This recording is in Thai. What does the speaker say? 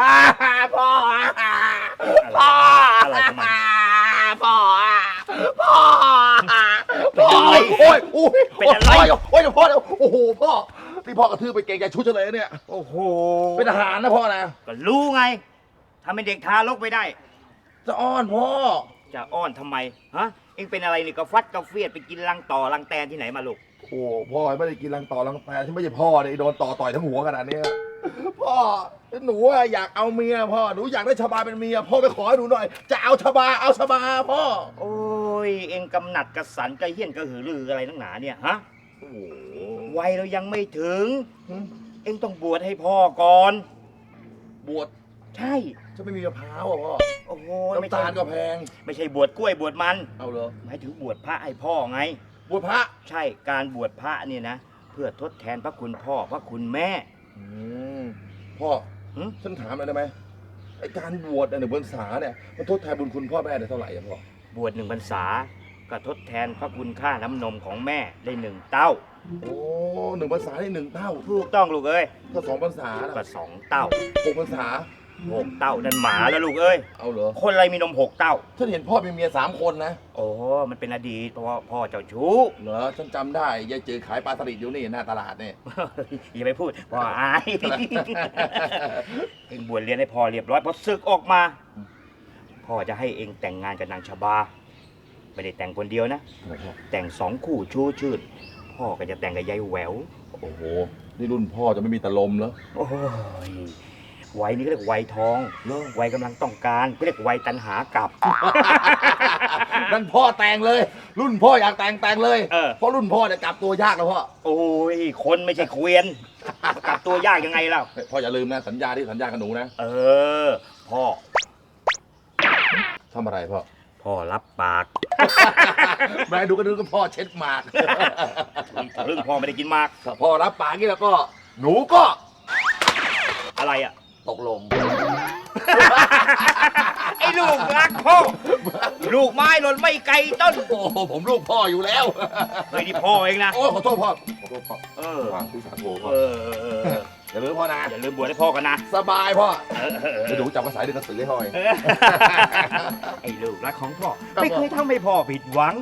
อ่าพ่อพ่ออะไรของมัน พ่อพ่อพ่อโอ้ยโอ้ยเป็นอะไร โอ้ยพ่อโอ้โหพ่อที่พ่อกระทืบไปเกรงใจชุดเฉลยเนี่ย โอ้โห เป็นทหารนะพ่อนะ ก็รู้ไงทำเป็นเด็กทารกไปได้ จะอ้อนพ่อ จะอ้อนทำไม ฮะ เอ็งเป็นอะไรนี่ก็ฟัดก็เฟียดไปกินรังต่อรังแตนที่ไหนมาลูก โอ้พ่อไม่ได้กินรังต่อรังแตนที่ไม่ใช่พ่อเนี่ยโดนต่อต่อยทั้งหัวขนาดเนี้ยพ่อหนูอะอยากเอาเมียพ่อหนูอยากได้ชบาเป็นเมียพ่อไปขอให้หนูหน่อย จะเอาชบาเอาชบาพ่อโอ้ยเอ็งกำหนัดกระสันกระเฮี้ยนกระหือรืออะไรนักหนาเนี่ยฮะโอ้โหวัยเรายังไม่ถึง เอ็งต้องบวชให้พ่อก่อน บวชใช่จะไม่มีมะพร้าวอะพ่อโอ้โหไม่น้ำใช่ตาลก็แพงไม่ใช่บวชกล้วยบวชมัน เอาเหรอหมายถึงบวชพระให้พ่อไง บวชพระใช่การบวชพระเนี่ยนะ เพื่อทดแทนพระคุณพ่อพระคุณแม่ อืมพ่อหึ ฉันถามหน่อยได้ไหมไอการบวชเนี่ยหนึ่งพรรษาเนี่ยมันทดแทนบุญคุณพ่อแม่ได้เท่าไหร่อะพ่อบวชหนึ่งพรรษาก็ทดแทนพระคุณค่าน้ำนมของแม่ได้หนึ่งเต้า โอ้หนึ่งพรรษาได้หนึ่งเต้าถูกต้องลูกเอ้ยถ้าสองพรรษาก็น่ะสองเต้าหกพรรษา หกเต้านั่นหมาแล้วลูกเอ้ย เอาเหรอคนอะไรมีนมหกเต้า ฉันเห็นพ่อมีเมียสามคนนะโอ้มันเป็นอดีตเพราะว่าพ่อเจ้าชู้ เหรอฉันจำได้ยายจือขายปลาสลิดอยู่นี่หน้าตลาดเนี่ยอย่าไปพูดพ่ออาย เองบวชเรียนให้พ่อเรียบร้อยพอศึกออกมา พ่อจะให้เองแต่งงานกับนางชบา ไม่ได้แต่งคนเดียวนะ แต่งสองคู่ชูชื่น พ่อก็จะแต่งกับยายแหวว โอ้โห นี่รุ่นพ่อจะไม่มีตะลมเหรอ โอ้ย วัยนี้ก็เรียกวัยทองเหรอวัยกำลังต้องการก็เรียกวัยตันหากลับ นั่นพ่อแต่งเลย รุ่นพ่ออยากแต่งแต่งเลยเออเพราะรุ่นพ่อเนี่ยกลับตัวยากแล้วพ่อโอ้ยคนไม่ใช่เกวียนกลับตัวยากยังไงล่ะเฮ้ยพ่ออย่าลืมนะสัญญาที่สัญญากับหนูนะเออ พ่อ ทำอะไรพ่อ พ่อรับปากแม่ดูก็นึกว่าพ่อเช็ดหมากเรื่องพ่อไม่ได้กินมาก ถ้าพ่อรับปากนี่แล้วก็ หนูก็อะไรอะ ตกลง ไอ้ลูกรักพ่อ ลูกไม้หล่นไม่ไกลต้นโอ้โหผมลูกพ่ออยู่แล้ว เฮ้ยนี่พ่อเองนะ โอ้ขอโทษพ่อ ขอโทษพ่อเออวางที่สาโทพ่อเออเออเอออย่าลืมพ่อนะ อย่าลืมบวชให้พ่อกันนะสบายพ่อเออเออเอเดี๋ยวหนูอจับภาษาเดือนกระสือให้พ่อเองไอ้ลูกรักของพ่อครับไม่เคยทำให้พ่อผิดหวัง